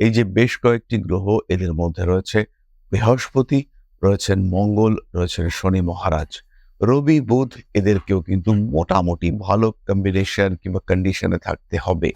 এই যে বেশ কয়েকটি গ্রহ এদের মধ্যে রয়েছে, বৃহস্পতি, রয়েছেন মঙ্গল, রয়েছেন শনি মহারাজ। রবি, বুধ এদেরকেও কিন্তু মোটামুটি ভালো কম্বিনেশন কিংবা কন্ডিশনে থাকতে হবে।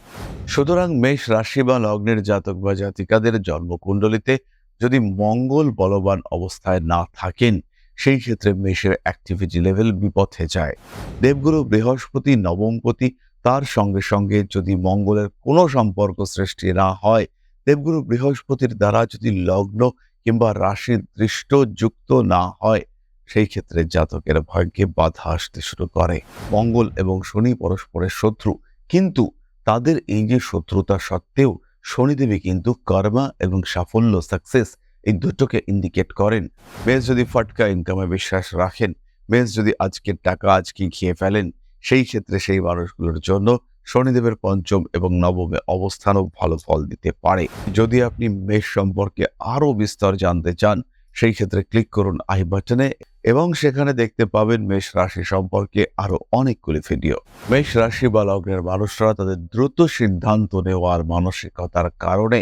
সুতরাং মেষ রাশি বা লগ্নের জাতক বা জাতিকাদের জন্মকুণ্ডলিতে যদি মঙ্গল বলবান অবস্থায় না থাকেন, সেই ক্ষেত্রে মেষের অ্যাক্টিভিটি লেভেল বিপথে যায়। দেবগুরু বৃহস্পতি, নবমপতি, তার সঙ্গে সঙ্গে যদি মঙ্গলের কোনো সম্পর্ক সৃষ্টি না হয় দেবগুরু বৃহস্পতির দ্বারা যদি লগ্ন কিংবা রাশি দৃষ্ট যুক্ত না হয়, সেই ক্ষেত্রে জাতকের ভাগ্যে বাধা আসতে শুরু করে। মঙ্গল এবং শনি পরস্পরের শত্রু। কিন্তু তাদের এই যে শত্রুতা সত্ত্বেও শনিদেবী কিন্তু কর্মা এবং সাফল্য সাকসেস এই দুটোকে ইন্ডিকেট করেন। বেশ যদি ফটকা ইনকামে বিশ্বাস রাখেন বেশ যদি আজকের টাকা আজকে খেয়ে ফেলেন, সেই ক্ষেত্রে সেই মানুষগুলোর জন্য শনিদেবের পঞ্চম এবং নবমে অবস্থানও ভালো ফল দিতে পারে। যদি আপনি মেষ সম্পর্কে আরও বিস্তর জানতে চান, সেই ক্ষেত্রে ক্লিক করুন আই বাটনে এবং সেখানে দেখতে পাবেন মেষ রাশি সম্পর্কে আরও অনেকগুলি ভিডিও। মেষ রাশি বা লগ্নের মানুষরা তাদের দ্রুত সিদ্ধান্ত নেওয়ার মানসিকতার কারণে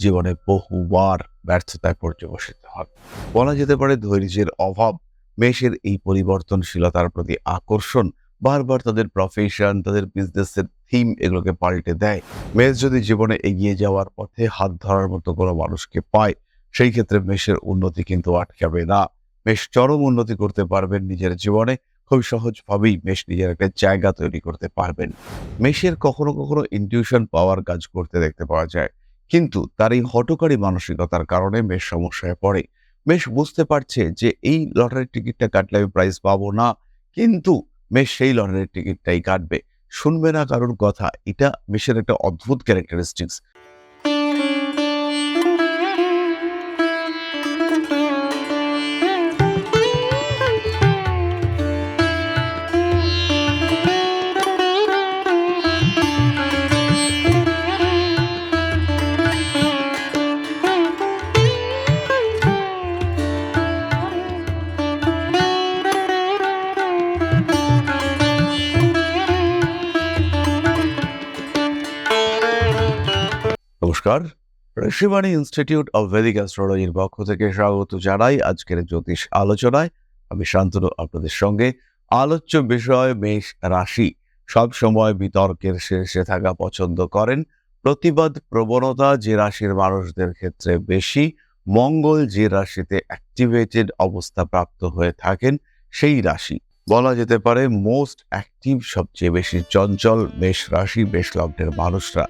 জীবনে বহুবার ব্যর্থতায় পর্যবসিত হন। বলা যেতে পারে ধৈর্যের অভাব, মেষের এই পরিবর্তনশীলতার প্রতি আকর্ষণ, বারবার তাদের প্রফেশন তাদের বিজনেসের থিম এগুলোকে পাল্টে দেয়। মেষ যদি জীবনে এগিয়ে যাওয়ার পথে হাত ধরার মতো কোনো মানুষকে পায়, সেই ক্ষেত্রে মেষের উন্নতি কিন্তু আটকাবে না। মেষ চরম উন্নতি করতে পারবেন নিজের জীবনে খুব সহজভাবেই মেষ নিজের একটা জায়গা তৈরি করতে পারবেন। মেষের কখনো কখনো ইনটিউশন পাওয়ার কাজ করতে দেখতে পাওয়া যায়, কিন্তু তার এই হটকারী মানসিকতার কারণে মেষ সমস্যায় পড়ে। মেষ বুঝতে পারছে যে এই লটারির টিকিটটা কাটলে আমি প্রাইজ পাবো না, কিন্তু মেষ সেই লটারির টিকিটটাই কাটবে। শুনবে না কারোর কথা। এটা মেশের একটা অদ্ভুত ক্যারেক্টারিস্টিক্স নমস্কার। ঋষিবাণী ইনস্টিটিউট অব ভেদিক অ্যাস্ট্রোলজির পক্ষ থেকে স্বাগত জানাই আজকের জ্যোতিষ আলোচনায়। আমি শান্তনু, আপনাদের সঙ্গে। আলোচ্য বিষয় মেষ রাশি। সব সময় বিতর্কের শীর্ষে থাকা পছন্দ করেন। প্রতিবাদ প্রবণতা যে রাশির মানুষদের ক্ষেত্রে বেশি। মঙ্গল যে রাশিতে অ্যাক্টিভেটেড অবস্থা প্রাপ্ত হয়ে থাকেন সেই রাশি। বলা যেতে পারে মোস্ট অ্যাক্টিভ সবচেয়ে বেশি চঞ্চল মেষ রাশি, মেষ লগ্নের মানুষরা।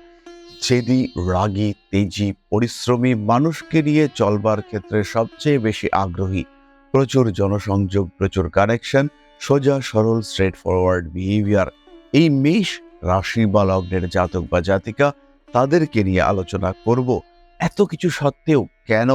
জেদি রাগী, তেজি, পরিশ্রমী মানুষকে নিয়ে চলবার ক্ষেত্রে সবচেয়ে বেশি আগ্রহী। প্রচুর জনসংযোগ, প্রচুর কানেকশন সোজা, সরল স্ট্রেট ফরওয়ার্ড বিহেভিয়ার এই মেষ রাশি বা লগ্নের জাতক বা জাতিকা তাদেরকে নিয়ে আলোচনা করব। এত কিছু সত্ত্বেও কেন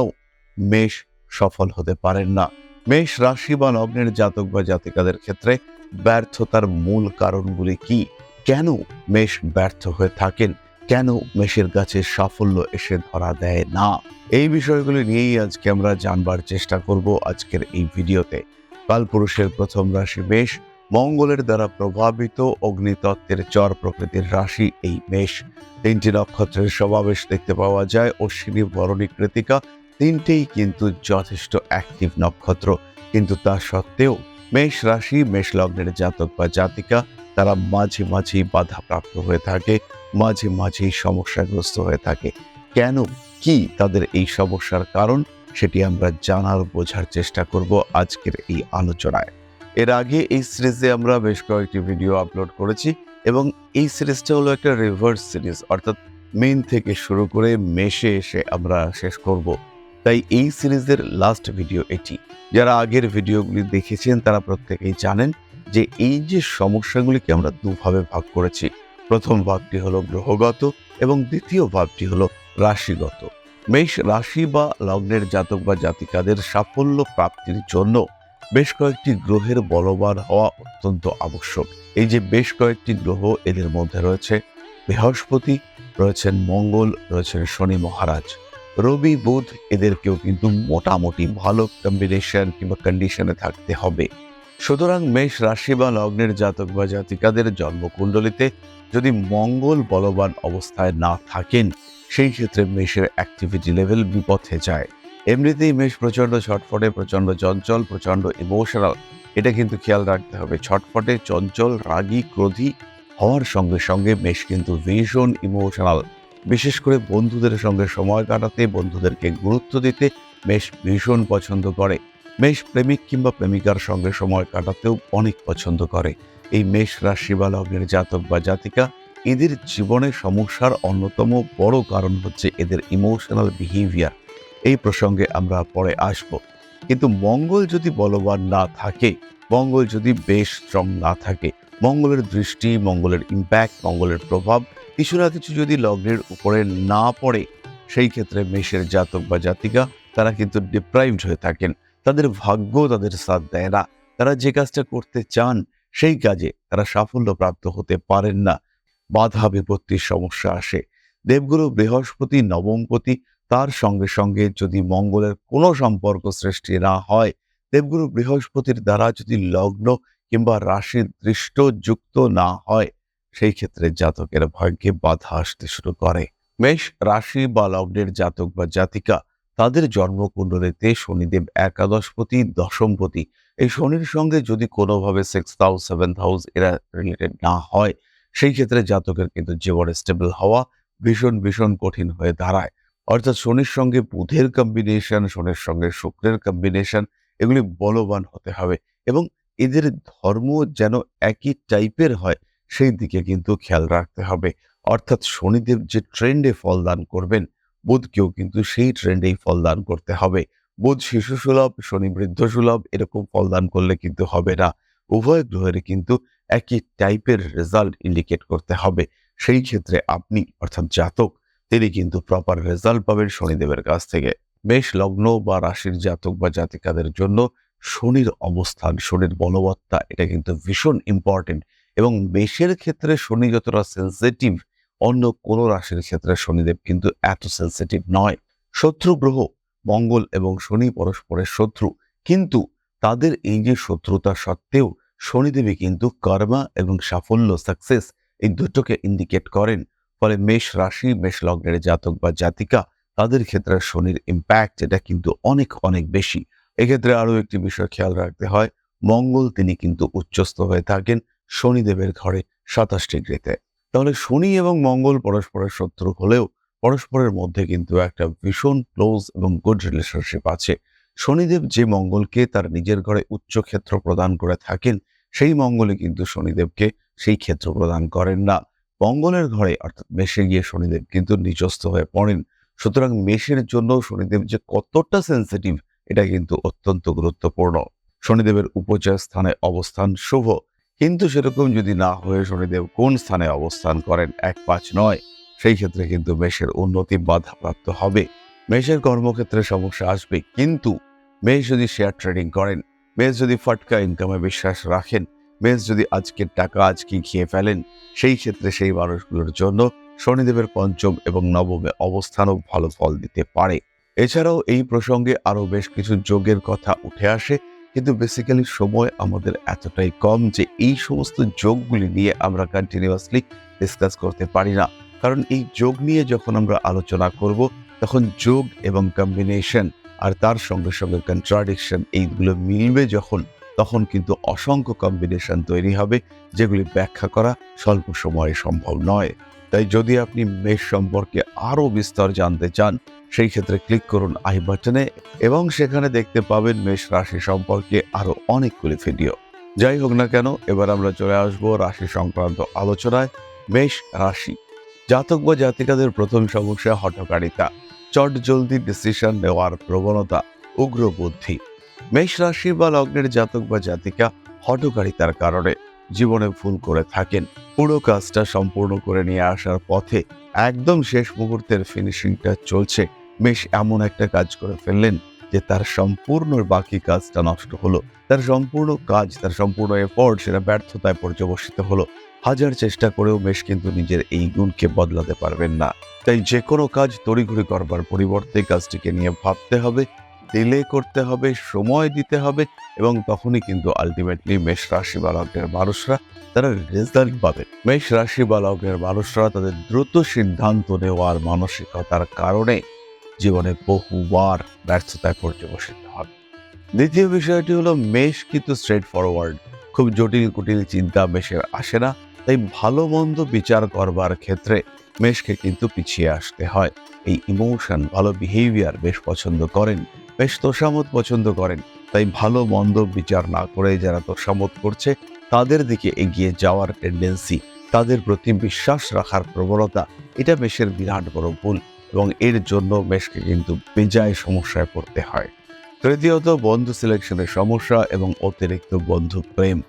মেষ সফল হতে পারেন না? মেষ রাশি বা লগ্নের জাতক বা জাতিকাদের ক্ষেত্রে ব্যর্থতার মূল কারণগুলি কি? কেন মেষ ব্যর্থ হয়ে থাকেন? কেন মেষের গাছে সাফল্য এসে ধরা দেয় না? এই বিষয়গুলি নিয়েই আজকে আমরা জানবার চেষ্টা করব আজকের এই ভিডিওতে। কালপুরুষের প্রথম রাশি মেষ, মঙ্গলের দ্বারা প্রভাবিত অগ্নিতত্ত্বের চর প্রকৃতির রাশি এই মেষ। তিনটি নক্ষত্রের সমাবেশ দেখতে পাওয়া যায়, অশ্বিনী, বরণী, কৃতিকা। তিনটেই কিন্তু যথেষ্ট অ্যাক্টিভ নক্ষত্র। কিন্তু তা সত্ত্বেও মেষ রাশি, মেষ লগ্নের জাতক বা জাতিকা, তারা মাঝে মাঝেই বাধাপ্রাপ্ত হয়ে থাকে। মাঝে মাঝেই সমস্যাগ্রস্ত হয়ে থাকে। কেন? কি তাদের এই সমস্যার কারণ? সেটি আমরা জানার, বোঝার চেষ্টা করব আজকের এই আলোচনায়। এর আগে এই সিরিজে আমরা বেশ কয়েকটি ভিডিও আপলোড করেছি এবং এই সিরিজটা হলো একটা রিভার্স সিরিজ, অর্থাৎ মেন থেকে শুরু করে মেশে এসে আমরা শেষ করব। তাই এই সিরিজের লাস্ট ভিডিও এটি। যারা আগের ভিডিওগুলি দেখেছেন, তারা প্রত্যেকেই জানেন যে এই যে সমস্যাগুলিকে আমরা দুভাবে ভাগ করেছি প্রথম ভাবটি হলো গ্রহগত এবং দ্বিতীয় ভাবটি হলো রাশিগত। মেষ রাশি বা লগ্নের জাতক বা জাতিকাদের সাফল্য প্রাপ্তির জন্য বেশ কয়েকটি গ্রহের বলবান হওয়া অত্যন্ত আবশ্যক। এই যে বেশ কয়েকটি গ্রহ এদের মধ্যে রয়েছে বৃহস্পতি, রয়েছেন মঙ্গল, রয়েছেন শনি মহারাজ। রবি, বুধ এদেরকেও কিন্তু মোটামুটি ভালো কম্বিনেশন কিংবা কন্ডিশনে থাকতে হবে। সুতরাং মেষ রাশি বা লগ্নের জাতক বা জাতিকাদের জন্মকুণ্ডলিতে যদি মঙ্গল বলবান অবস্থায় না থাকেন, সেই ক্ষেত্রে মেষের অ্যাক্টিভিটি লেভেল বিপথে যায়। এমনিতেই মেষ প্রচণ্ড ছটফটে, প্রচণ্ড চঞ্চল, প্রচণ্ড ইমোশনাল এটা কিন্তু খেয়াল রাখতে হবে। ছটফটে চঞ্চল, রাগী, ক্রোধী হওয়ার সঙ্গে সঙ্গে মেষ কিন্তু ভীষণ ইমোশনাল বিশেষ করে বন্ধুদের সঙ্গে সময় কাটাতে, বন্ধুদেরকে গুরুত্ব দিতে মেষ ভীষণ পছন্দ করে। মেষ প্রেমিক কিংবা প্রেমিকার সঙ্গে সময় কাটাতেও অনেক পছন্দ করে। এই মেষ রাশি বা লগ্নের জাতক বা জাতিকা এদের জীবনে সমস্যার অন্যতম বড় কারণ হচ্ছে এদের ইমোশনাল বিহেভিয়ার এই প্রসঙ্গে আমরা পরে আসব। কিন্তু মঙ্গল যদি বলবান না থাকে, মঙ্গল যদি বেশ স্ট্রং না থাকে, মঙ্গলের দৃষ্টি, মঙ্গলের ইম্প্যাক্ট মঙ্গলের প্রভাব কিছু না কিছু যদি লগ্নের উপরে না পড়ে, সেই ক্ষেত্রে মেষের জাতক বা জাতিকা তারা কিন্তু ডিপ্রাইভড হয়ে থাকেন। তাদের ভাগ্য তাদের সাথ দেয় না। তারা যে কাজটা করতে চান, সেই কাজে তারা সাফল্য প্রাপ্ত হতে পারেন না। বাধা বিপত্তির সমস্যা আসে। দেবগুরু বৃহস্পতি, নবমপতি, তার সঙ্গে সঙ্গে যদি মঙ্গলের কোনো সম্পর্ক সৃষ্টি না হয়, দেবগুরু বৃহস্পতির দ্বারা যদি লগ্ন কিংবা রাশির দৃষ্ট যুক্ত না হয়, সেই ক্ষেত্রে জাতকের ভাগ্যে বাধা আসতে শুরু করে। মেষ রাশি বা লগ্নের জাতক বা জাতিকা তাদের জন্মকুণ্ডলিতে শনিদেব একাদশপতি, দশমপতি। এই শনির সঙ্গে যদি কোনোভাবে সিক্স হাউস সেভেন্থ হাউস এরা রিলেটেড না হয়, সেই ক্ষেত্রে জাতকের কিন্তু জীবন স্টেবল হওয়া ভীষণ ভীষণ কঠিন হয়ে দাঁড়ায়। অর্থাৎ শনির সঙ্গে বুধের কম্বিনেশন শনির সঙ্গে শুক্রের কম্বিনেশন এগুলি বলবান হতে হবে এবং এদের ধর্ম যেন একই টাইপের হয়, সেই দিকে কিন্তু খেয়াল রাখতে হবে। অর্থাৎ শনিদেব যে ট্রেন্ডে ফলদান করবেন বুধকেও কিন্তু সেই ট্রেন্ডেই ফলদান করতে হবে। বুধ শিশু সুলভ, শনি বৃদ্ধ সুলভ, এরকম ফলদান করলে কিন্তু হবে না। উভয় গ্রহের কিন্তু একই টাইপের রেজাল্ট ইন্ডিকেট করতে হবে। সেই ক্ষেত্রে আপনি, অর্থাৎ জাতক, তিনি কিন্তু প্রপার রেজাল্ট পাবেন শনিদেবের কাছ থেকে। বেশ লগ্ন বা রাশির জাতক বা জাতিকাদের জন্য শনির অবস্থান, শনির বলবত্তা, এটা কিন্তু ভীষণ ইম্পর্টেন্ট এবং মেষের ক্ষেত্রে শনি যতটা সেন্সিটিভ অন্য কোনো রাশির ক্ষেত্রে শনিদেব কিন্তু এত সেন্সিটিভ নয়। শত্রু গ্রহ, মঙ্গল এবং শনি পরস্পরের শত্রু। কিন্তু তাদের এই যে শত্রুতা সত্ত্বেও শনিদেবী কিন্তু কর্মা এবং সাফল্য সাকসেস এই দুটোকে ইন্ডিকেট করেন। ফলে মেষ রাশি, মেষ লগ্নের জাতক বা জাতিকা, তাদের ক্ষেত্রে শনির ইম্প্যাক্ট এটা কিন্তু অনেক অনেক বেশি। এক্ষেত্রে আরও একটি বিষয় খেয়াল রাখতে হয়, মঙ্গল তিনি কিন্তু উচ্চস্থ হয়ে থাকেন শনিদেবের ঘরে সাতাশ ডিগ্রিতে। তাহলে শনি এবং মঙ্গল পরস্পরের শত্রু হলেও পরস্পরের মধ্যে কিন্তু একটা ভীষণ ক্লোজ এবং গুড রিলেশনশিপ আছে। শনিদেব যে মঙ্গলকে তার নিজের ঘরে উচ্চ ক্ষেত্র প্রদান করে থাকেন, সেই মঙ্গলে কিন্তু শনিদেবকে সেই ক্ষেত্র প্রদান করেন না। মঙ্গলের ঘরে অর্থাৎ মেষে গিয়ে শনিদেব কিন্তু নিজস্থ হয়ে পড়েন। সুতরাং মেষের জন্য শনিদেব যে কতটা সেন্সিটিভ এটা কিন্তু অত্যন্ত গুরুত্বপূর্ণ। শনিদেবের উপচয় স্থানে অবস্থান শুভ। কিন্তু সেরকম যদি না হয়ে শনিদেব কোন স্থানে অবস্থান করেন এক পাঁচ নয়, সেই ক্ষেত্রে কিন্তু মেষের উন্নতি বাধাপ্রাপ্ত হবে। মেষের কর্মক্ষেত্রে সমস্যা আসবে, কিন্তু মেষ যদি শেয়ার ট্রেডিং করেন, মেষ যদি ফটকা ইনকামে বিশ্বাস রাখেন, মেষ যদি আজকের টাকা আজকে খেয়ে ফেলেন, সেই ক্ষেত্রে সেই মানুষগুলোর জন্য শনিদেবের পঞ্চম এবং নবমে অবস্থানও ভালো ফল দিতে পারে। এছাড়াও এই প্রসঙ্গে আরও বেশ কিছু যোগের কথা উঠে আসে কিন্তু বেসিক্যালি সময় আমাদের এতটাই কম যে এই সমস্ত যোগগুলি নিয়ে আমরা কন্টিনিউয়াসলি ডিসকাস করতে পারি না। কারণ এই যোগ নিয়ে যখন আমরা আলোচনা করব, তখন যোগ এবং কম্বিনেশন আর তার সঙ্গে সঙ্গে কন্ট্রাডিকশন এইগুলো মিলবে যখন, তখন কিন্তু অসংখ্য কম্বিনেশন তৈরি হবে, যেগুলি ব্যাখ্যা করা স্বল্প সময়ে সম্ভব নয়। তাই যদি আপনি মেষ সম্পর্কে আরও বিস্তর জানতে চান সেই ক্ষেত্রে ক্লিক করুন আই বাটনে এবং সেখানে দেখতে পাবেন মেষ রাশি সম্পর্কে আরও অনেকগুলি ভিডিও যাই হোক না কেন, এবার আমরা চলে আসব রাশি সংক্রান্ত আলোচনায় মেষ রাশি। জাতক বা জাতিকাদের প্রথম সমস্যা হঠকারিতা, চট জলদি ডিসিশন নেওয়ার প্রবণতা, উগ্র বুদ্ধি। মেষ রাশি বা লগ্নের জাতক বা জাতিকা হঠকারিতার কারণে জীবনে ভুল করে থাকেন। পুরো কাজটা সম্পূর্ণ করে নিয়ে আসার পথে একদম শেষ মুহূর্তের ফিনিশিংটা চলছে। বেশ এমন একটা কাজ করে ফেললেন যে তার সম্পূর্ণ বাকি কাজটা নষ্ট হলো। তার সম্পূর্ণ কাজ, তার সম্পূর্ণ এফোর্ট সেটা ব্যর্থতায় পর্যবসিত হলো। হাজার চেষ্টা করেও মেশ কিন্তু নিজের এই গুণকে বদলাতে পারবেন না। তাই যে কোনো কাজ তড়িঘড়ি করবার পরিবর্তে কাজটিকে নিয়ে ভাবতে হবে ডিলে করতে হবে, সময় দিতে হবে এবং তখনই কিন্তু আলটিমেটলি মেষ রাশি বা মানুষরা তারা রেজাল্ট পাবে। মেষ রাশি বা মানুষরা তাদের দ্রুত সিদ্ধান্ত নেওয়ার মানসিকতার কারণে জীবনে বহুবার ব্যর্থতায় পর্যবসিত হবে। দ্বিতীয় বিষয়টি হলো মেষ কিন্তু স্ট্রেট ফরওয়ার্ড খুব জটিল কুটিল চিন্তা মেষের আসে না, তাই ভালো মন্দ বিচার করবার ক্ষেত্রে মেষকে কিন্তু পিছিয়ে আসতে হয়। এই ইমোশন ভালো বিহেভিয়ার বেশ পছন্দ করেন, বেশ তোষামত পছন্দ করেন, তাই ভালো মন্দ বিচার না করে যারা তোষামত করছে, তাদের দিকে এগিয়ে যাওয়ার টেন্ডেন্সি তাদের প্রতি বিশ্বাস রাখার প্রবণতা, এটা মেষের বিরাট বড় ভুল। এবং এর জন্য মেষকে কিন্তু বেজায় সমস্যায় পড়তে হয়। তৃতীয়ত, বন্ধু সিলেকশনের সমস্যা এবং অতিরিক্ত বন্ধু প্রেম।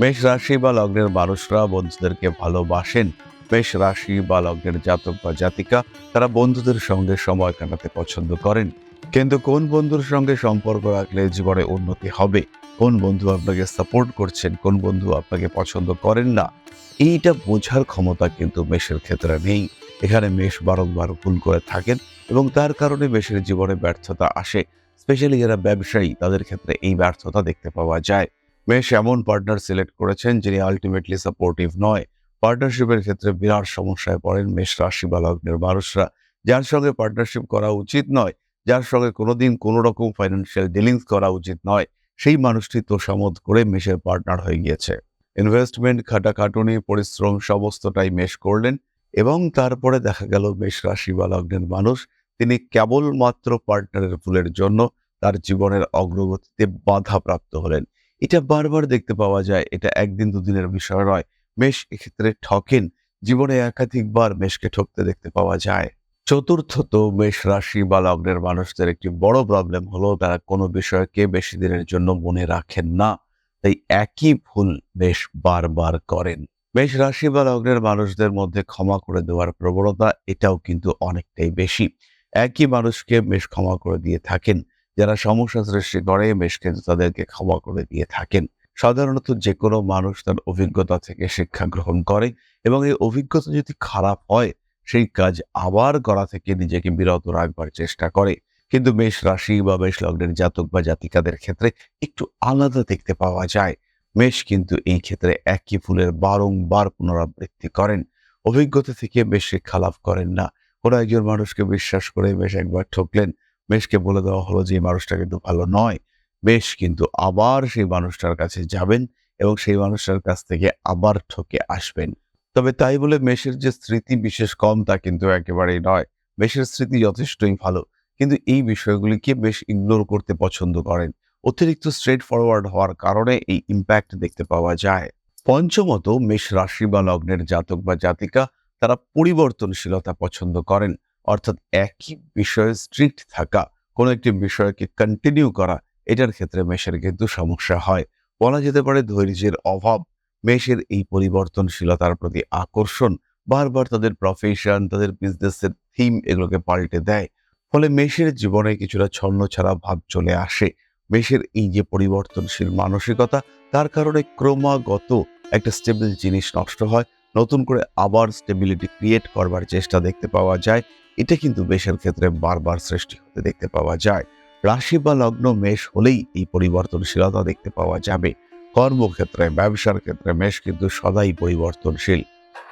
মেষ রাশি বা লগ্নের মানুষরা বন্ধুদেরকে ভালোবাসেন। মেষ রাশি বা লগ্নের জাতক বা জাতিকা, তারা বন্ধুদের সঙ্গে সময় কাটাতে পছন্দ করেন। কিন্তু কোন বন্ধুর সঙ্গে সম্পর্ক রাখলে জীবনে উন্নতি হবে? কোন বন্ধু আপনাকে সাপোর্ট করছেন? কোন বন্ধু আপনাকে পছন্দ করেন না? এইটা বোঝার ক্ষমতা কিন্তু মেষের ক্ষেত্রে নেই। এখানে মেষ বারংবার ভুল করে থাকেন এবং তার কারণে মেষের জীবনে ব্যর্থতা আসে। স্পেশালি যারা ব্যবসায়ী, তাদের ক্ষেত্রে এই ব্যর্থতা দেখতে পাওয়া যায়। মেষ এমন পার্টনার সিলেক্ট করেছেন যিনি আলটিমেটলি সাপোর্টিভ নয়। পার্টনারশিপের ক্ষেত্রে বিরাট সমস্যায় পড়েন মেষ রাশি বা লগ্নের মানুষরা। যার সঙ্গে পার্টনারশিপ করা উচিত নয়, যার সঙ্গে কোনোদিন কোনো রকম ফাইন্যান্সিয়াল ডিলিংস করা উচিত নয়, সেই মানুষটি তোষামত করে মেষের পার্টনার হয়ে গিয়েছে। ইনভেস্টমেন্ট খাটাখাটুনি, পরিশ্রম, সমস্তটাই মেষ করলেন। এবং তারপরে দেখা গেল মেষ রাশি বা লগ্নের মানুষ, তিনি কেবলমাত্র পার্টনারের ভুলের জন্য তার জীবনের অগ্রগতিতে বাধা প্রাপ্ত হলেন। এটা বারবার দেখতে পাওয়া যায়, এটা একদিন দুদিনের বিষয় নয়। মেষ এক্ষেত্রে ঠকেন, জীবনে একাধিকবার মেষকে ঠকতে দেখতে পাওয়া যায়। চতুর্থত মেষ রাশি বা লগ্নের মানুষদের একটি বড় প্রবলেম হলো, তারা কোনো বিষয়কে বেশি দিনের জন্য মনে রাখেন না। তাই একই ভুল বেশ বারবার করেন। মেষ রাশি বা লগ্নের মানুষদের মধ্যে ক্ষমা করে দেওয়ার প্রবণতা এটাও কিন্তু অনেকটাই বেশি। একই মানুষকে মেষ ক্ষমা করে দিয়ে থাকেন। যারা সমস্যা সৃষ্টি করে, মেষ কিন্তু তাদেরকে ক্ষমা করে দিয়ে থাকেন। সাধারণত যে কোনো মানুষ তার অভিজ্ঞতা থেকে শিক্ষা গ্রহণ করে এবং এই অভিজ্ঞতা যদি খারাপ হয়, সেই কাজ আবার করা থেকে নিজেকে বিরত রাখবার চেষ্টা করে। কিন্তু মেষ রাশি বা মেষ লগ্নের জাতক বা জাতিকাদের ক্ষেত্রে একটু আলাদা দেখতে পাওয়া যায়। মেষ কিন্তু এই ক্ষেত্রে একই ফুলের বারংবার পুনরাবৃত্তি করেন। অভিজ্ঞতা থেকে বেশ শিক্ষা লাভ করেন না। কোনো একজন মানুষকে বিশ্বাস করে বেশ একবার ঠকলেন, মেষকে বলে দেওয়া হলো যে, এই মানুষটা কিন্তু ভালো নয়। বেশ কিন্তু আবার সেই মানুষটার কাছে যাবেন এবং সেই মানুষটার কাছ থেকে আবার ঠকে আসবেন। তবে তাই বলে মেষের যে স্মৃতি বিশেষ কম, তা কিন্তু একেবারেই নয়। মেষের স্মৃতি যথেষ্টই ভালো। কিন্তু এই বিষয়গুলিকে বেশ ইগনোর করতে পছন্দ করেন। অতিরিক্ত স্ট্রেট ফরওয়ার্ড হওয়ার কারণে এই ইম্প্যাক্ট দেখতে পাওয়া যায়। পঞ্চমত, মেষ রাশি বা লগ্নের জাতক বা জাতিকা, তারা পরিবর্তনশীলতা পছন্দ করেন। অর্থাৎ একই বিষয়ে স্ট্রিক্ট থাকা, কোনো একটি বিষয়কে কন্টিনিউ করা, এটার ক্ষেত্রে মেষের কিন্তু সমস্যা হয়। বলা যেতে পারে ধৈর্যের অভাব, মেষের এই পরিবর্তনশীলতার প্রতি আকর্ষণ, বারবার তাদের প্রফেশন তাদের বিজনেসের থিম এগুলোকে পাল্টে দেয়। ফলে মেষের জীবনে কিছুটা ছন্ন ছাড়া ভাব চলে আসে। মেষের এই যে পরিবর্তনশীল মানসিকতা, তার কারণে ক্রমাগত একটা স্টেবল জিনিস নষ্ট হয়। নতুন করে আবার স্টেবিলিটি ক্রিয়েট করবার চেষ্টা দেখতে পাওয়া যায়। এটা কিন্তু মেষের ক্ষেত্রে বারবার সৃষ্টি হতে দেখতে পাওয়া যায়। রাশি বা লগ্ন মেষ হলেই এই পরিবর্তনশীলতা দেখতে পাওয়া যাবে। কর্মক্ষেত্রে, ব্যবসার ক্ষেত্রে মেষ কিন্তু সদাই পরিবর্তনশীল।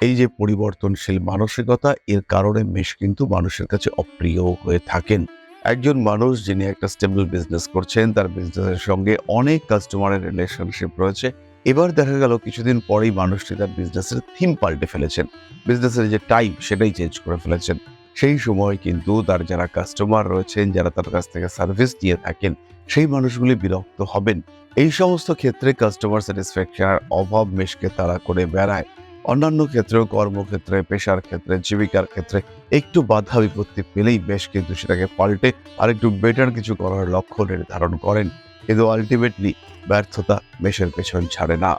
এই যে পরিবর্তনশীল মানসিকতা, এর কারণে মেষ কিন্তু মানুষের কাছে অপ্রিয় হয়ে থাকেন। একজন মানুষ যিনি একটা স্টেবল বিজনেস করছেন, তার বিজনেসের সঙ্গে অনেক কাস্টমারের রিলেশনশিপ রয়েছে। এবার দেখা গেল কিছুদিন পরেই মানুষটি তার বিজনেসের থিম পাল্টে ফেলেছেন। বিজনেসের যে টাইপ সেটাই চেঞ্জ করে ফেলেছেন। সেই সময় কিন্তু তার যারা কাস্টমার রয়েছেন, যারা তার কাছ থেকে সার্ভিস দিয়ে থাকেন, সেই মানুষগুলি বিরক্ত হবেন। এই সমস্ত ক্ষেত্রে কাস্টমার স্যাটিসফ্যাকশনের অভাব মেশকে তারা করে বেড়ায়। অন্যান্য ক্ষেত্রেও কর্মক্ষেত্রে, পেশার ক্ষেত্রে, জীবিকার ক্ষেত্রে একটু বাধা বিপত্তি পেলেই বেশ কিন্তু সেটাকে পাল্টে আর একটু বেটার কিছু করার লক্ষ্য নির্ধারণ করেন। কিন্তু আলটিমেটলি ব্যর্থতা মেষের পেছন ছাড়ে না।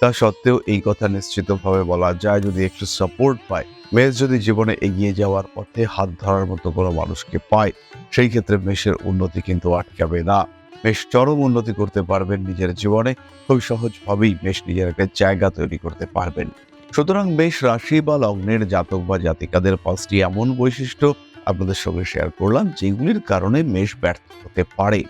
তা সত্ত্বেও এই কথা নিশ্চিতভাবে বলা যায়, যদি একটু সাপোর্ট পায় মেষ যদি জীবনে এগিয়ে যাওয়ার পথে হাত ধরার মতো কোনো মানুষকে পায়, সেই ক্ষেত্রে মেষের উন্নতি কিন্তু আটকাবে না। মেষ চরম উন্নতি করতে পারবেন নিজের জীবনে, খুব সহজভাবেই মেষ নিজের একটা জায়গা তৈরি করতে পারবেন। সুতরাং মেষ রাশি বা লগ্নের জাতক বা জাতিকাদের পাঁচটি এমন বৈশিষ্ট্য আপনাদের সঙ্গে শেয়ার করলাম, যেগুলির কারণে মেষ ব্যর্থ হতে পারে।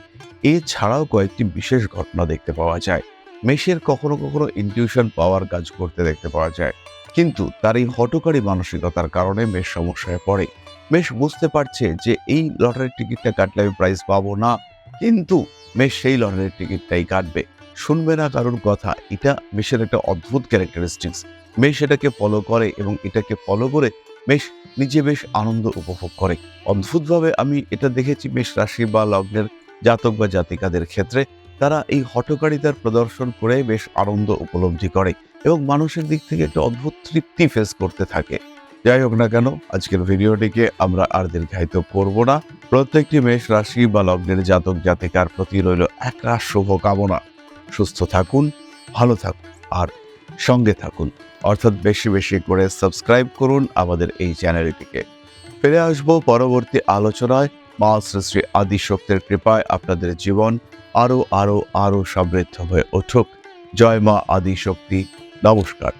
এছাড়াও কয়েকটি বিশেষ ঘটনা দেখতে পাওয়া যায়। মেষের কখনো কখনো ইনটিউশন পাওয়ার কাজ করতে দেখতে পাওয়া যায়। কিন্তু তার এই হটকারী মানসিকতার কারণে মেষ সমস্যায় পড়ে। মেষ বুঝতে পারছে যে এই লটারির টিকিটটা কাটলে আমি প্রাইজ পাবো না, কিন্তু মেষ সেই লটারির টিকিটটাই কাটবে। শুনবে না কারোর কথা। এটা মেষের একটা অদ্ভুত ক্যারেক্টারিস্টিক্স মেষ এটাকে ফলো করে এবং এটাকে ফলো করে মেষ নিজে বেশ আনন্দ উপভোগ করে। অদ্ভুতভাবে আমি এটা দেখেছি মেষ রাশি বা লগ্নের জাতক বা জাতিকাদের ক্ষেত্রে। তারা এই হটকারিতার প্রদর্শন করে বেশ আনন্দ উপলব্ধি করে এবং মানুষের দিক থেকে একটা অদ্ভুত তৃপ্তি ফেস করতে থাকে। যাই হোক না কেন, আজকের ভিডিওটিকে আমরা আর দীর্ঘায়িত করব না। প্রত্যেকটি মেষ রাশি বা লগ্নের জাতক জাতিকার প্রতি রইল একা শুভ কামনা সুস্থ থাকুন, ভালো থাকুন আর সঙ্গে থাকুন। অর্থাৎ বেশি বেশি করে সাবস্ক্রাইব করুন আমাদের এই চ্যানেলটিকে ফিরে আসব পরবর্তী আলোচনায়। মা শ্রী শ্রী আদিশক্তের কৃপায় আপনাদের জীবন আরও আরও আরও সমৃদ্ধ হয়ে উঠুক। জয় মা আদিশক্তি। নমস্কার।